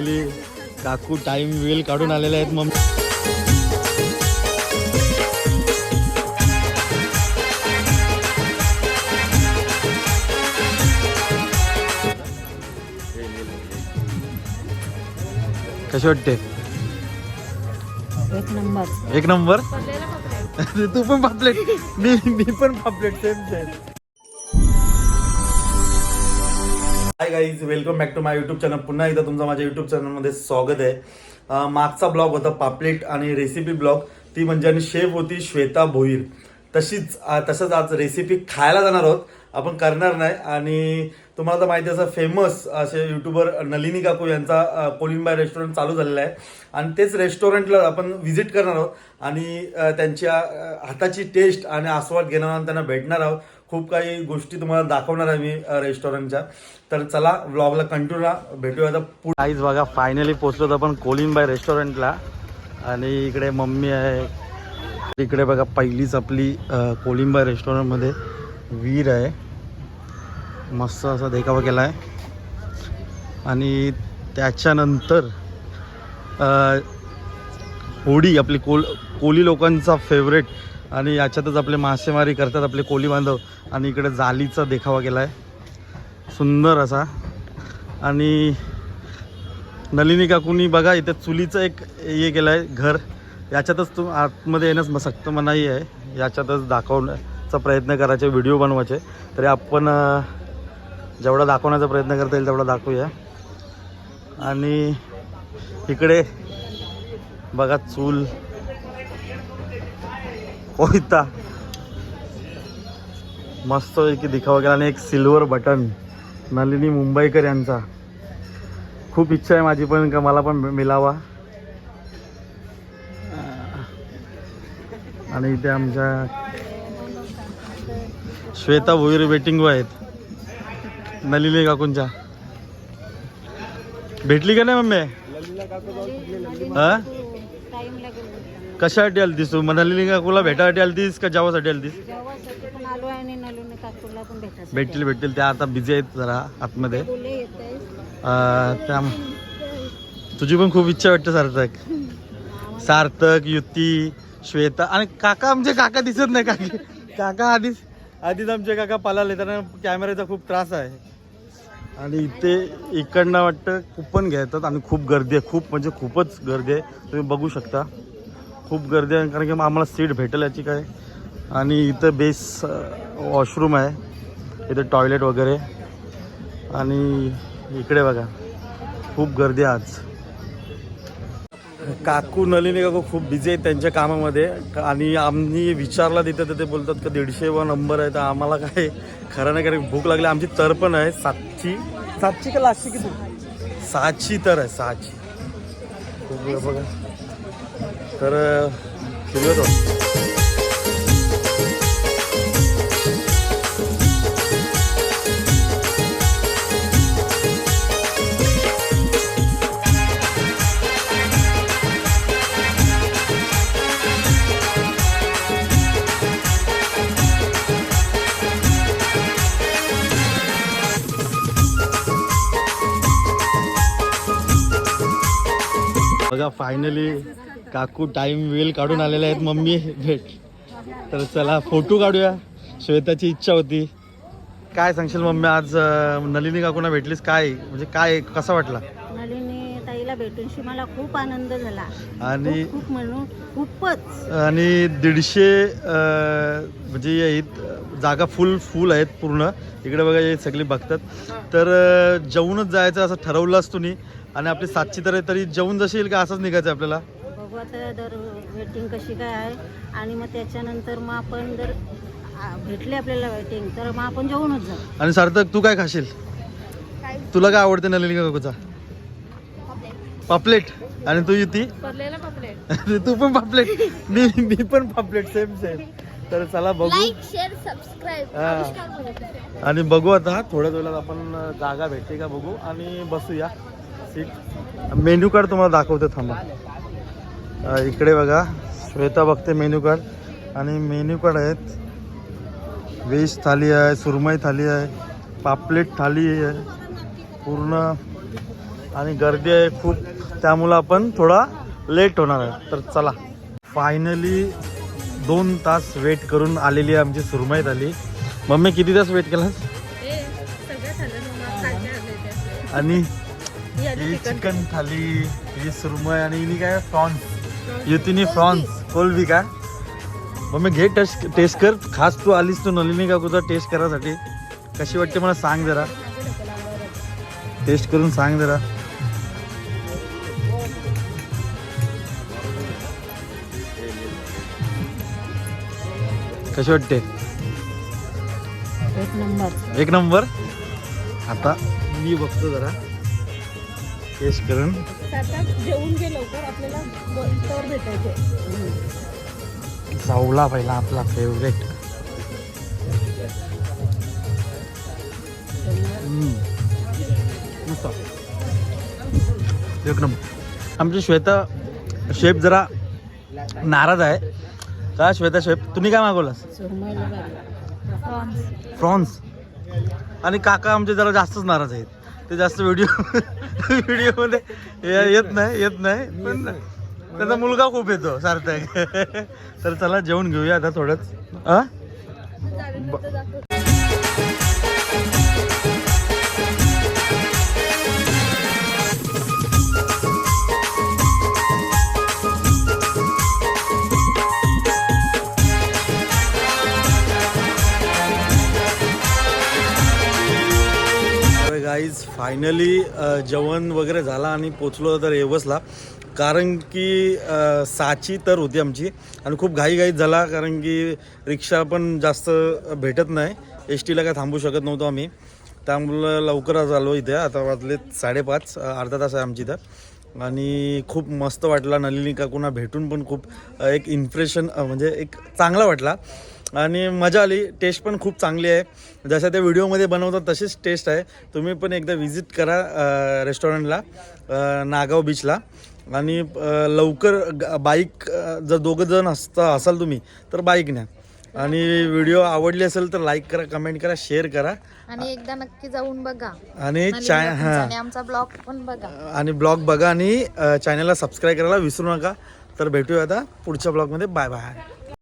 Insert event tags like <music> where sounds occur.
Finally काकू time वेल काढून आलेले आहेत मग कशी वाटते? एक नंबर. एक नंबर? <laughs> तू पण पापलेट. मी मी पण पापलेट same same hi guys welcome back to my YouTube channel पुन्हा एकदा तुमचं माझ्या युट्यूब चॅनलमध्ये स्वागत आहे. मागचा ब्लॉग होता पापलेट आणि रेसिपी ब्लॉग ती म्हणजे आणि शेफ होती श्वेता भोईर. तशीच तसंच आज रेसिपी खायला जाणार आहोत. आपण करणार नाही. आणि तुम्हाला तर माहिती असं फेमस असे युट्यूबर नलिनी काकू यांचा कोलिंबाय रेस्टॉरंट चालू झालेला आहे. आणि तेच रेस्टॉरंटला आपण व्हिजिट करणार आहोत. आणि त्यांच्या हाताची टेस्ट आणि आस्वाद घेणार आणि त्यांना भेटणार आहोत. खूप काही गोष्टी तुम्हाला दाखवणार आहे मी रेस्टॉरंटच्या तर चला व्लॉगला कंटिन्यू राहा भेटूया आता आईज बघा फायनली पोचलो आपण कोलिनबाई रेस्टॉरंटला आणि इकडे मम्मी आहे. इकडे बघा पहिलीच आपली कोलिंबाई रेस्टॉरंटमध्ये वीर आहे. मस्त असा देखावा केला आहे आणि त्याच्यानंतर होडी आपली कोल कोली लोकांचा फेवरेट आणि याच्यातच आपले मासेमारी करतात आपले कोली बांधव. आणि इकडे जालीचा देखावा केला आहे सुंदर असा. आणि नलिनी काकूनी बघा इथे चुलीचं एक हे केलं आहे घर. याच्यातच तू आतमध्ये येणंच सक्त मनाई आहे. याच्यातच दाखवण्याचा प्रयत्न करायचे व्हिडिओ बनवायचे. तरी आपण जेवढा दाखवण्याचा प्रयत्न करता येईल तेवढा दाखवूया. आणि इकडे बघा चूल कोयता मस्त की दिखावा केला आणि एक सिल्वर बटन नलिनी मुंबईकर यांचा. खूप इच्छा आहे माझी पण का मला पण मिळावा आणि इथे आमच्या श्वेता भोईर वेटिंग आहेत. नलिनी काकूंच्या. भेटली का नाही मम्मी? हा? कशासाठी आलतीस तू? मग नलिनी काकूला भेटासाठी आलतीस का जेवासाठी आलतीस? जेव्हासाठी पण आलो आहे आणि नलून काकूला पण भेटायचं भेटतील भेटतील. त्या आता बिझी आहेत जरा आतमध्ये. येत अं, त्या तुझी पण खूप इच्छा वाटते सार्थक. सार्थक युती श्वेता आणि काका आमचे काका दिसत नाही काकी. काका आधीच आधीच आमचे काका पळाले त्यांना कॅमेऱ्याचा खूप त्रास आहे. आणि इथे इकडनं वाटतं कुपन घेतात आणि खूप गर्दी आहे. खूप म्हणजे खूपच गर्दी आहे. तुम्ही बघू शकता. खूप गर्दी आहे कारण की मग आम्हाला सीट भेटेल याची काय. आणि इथं बेस वॉशरूम आहे. इथे टॉयलेट वगैरे. आणि इकडे बघा खूप गर्दी आहे आज. काकू नलिनी काकू खूप बिझी आहेत त्यांच्या कामामध्ये. आणि आम्ही विचारला तिथे तर ते बोलतात का दीडशे व नंबर आहे तर आम्हाला काय खरं नाही कारण भूक लागली. आमची तर पण आहे सातची. सातची का लास्टची किती? सहाची तर आहे खूप वेळ बघा. तर फिरत बघा फायनली काकू टाइम वेल काढून आलेले आहेत. मम्मी भेट. तर चला फोटो काढूया. श्वेताची इच्छा होती. काय सांगशील मम्मी आज नलिनी काकूना भेटलीस? काय? म्हणजे काय कसा वाटला? नलिनी ताईला भेटूनशी मला खूप आनंद झाला. आणि खूप म्हणून खूपच. आणि दीडशे म्हणजे जागा फुल फुल आहेत पूर्ण. इकडे बघा हे सगळी बघतात. तर जेवूनच जायचं असं ठरवलंच तुम्ही. आणि आपली सातची तर तरी जेवून जशी येईल का असंच निघायचं आपल्याला? आता दर वेटिंग कशी काय आहे? आणि मग त्याच्यानंतर मग आपण जर आ, भेटले आपल्याला वेटिंग तर मग आपण जेवूनच जाऊ. आणि सार्थक तू काय खाशील? तुला काय आवडते नलिनी काकूचा? पापलेट. आणि तू युती? पडलेला पापलेट. तू पण पापलेट. मी मी पण पापलेट सेम सेम तर चला बघू. शेअर सबस्क्राईब हा. आणि बघू आता थोड्या वेळात आपण जागा भेटते का बघू. आणि बसूया. सीट. मेन्यू कार्ड तुम्हाला दाखवते थांबा. इकडे बघा श्वेता बघते मेन्यू कार्ड. आणि मेन्यू कार्ड आहेत. व्हेज थाली आहे सुरमई थाली आहे पापलेट थाली आहे पूर्ण. आणि गर्दी आहे खूप. त्यामुळं आपण थोडा लेट होणार आहे. तर चला. फायनली दोन तास वेट करून आलेली आहे आमची सुरमईत आली मम्मी किती तास वेट केला आणि ही चिकन थाली ही सुरमई आणि काय फ्रॉन्स युतीनी फ्रॉन्स कोलबी का मम्मी घे टेस्ट टेस्ट कर खास तू आलीस तू नलिनी का तुझा टेस्ट करायसाठी? कशी वाटते मला सांग जरा. टेस्ट करून सांग जरा. कशी वाटते? एक नंबर. एक नंबर? आता मी बघतो जरा. करून जेवून गे लवकर आपल्याला भेटायचे चावला पहिला आपला फेवरेट एक नंबर. आमची श्वेता शेफ जरा नाराज आहे. का श्वेता शेफ तुम्ही काय मागवलास? प्रॉन्स आणि काका आमचे जरा जास्तच नाराज आहेत. ते जास्त व्हिडिओ व्हिडिओमध्ये ये- येत नाही येत नाही. पण त्याचा मुलगा खूप येतो सार्थक. तर चला जेवण घेऊया आता थोडंच. आ? गाईज फायनली जेवण वगैरे झाला आणि पोचलो तर येवसला. कारण की साची तर होती आमची आणि खूप घाईघाईत झाला कारण की रिक्षा पण जास्त भेटत नाही. एस टीला काय थांबू शकत नव्हतो आम्ही. त्यामुळं लवकरच आलो इथे. आता वाजले साडेपाच अर्धा तास आहे आमची इथं. आणि खूप मस्त वाटला. नलिनी काकूंना भेटून पण खूप एक इम्प्रेशन म्हणजे एक चांगला वाटला. आणि मजा आली. टेस्ट पण खूप चांगली आहे. जशा त्या व्हिडिओमध्ये बनवतात तशीच टेस्ट आहे. तुम्ही पण एकदा व्हिजिट करा रेस्टॉरंटला नागाव बीचला आणि लवकर बाईक जर दोघं जण असता असाल तुम्ही तर बाईक न्या. आणि व्हिडिओ आवडली असेल तर लाईक करा कमेंट करा शेअर करा. आणि एकदा नक्की जाऊन बघा. आणि आमचा ब्लॉग पण बघा. आणि ब्लॉग बघा आणि चॅनलला सबस्क्राईब करायला विसरू नका. तर भेटूया आता पुढच्या ब्लॉगमध्ये बाय बाय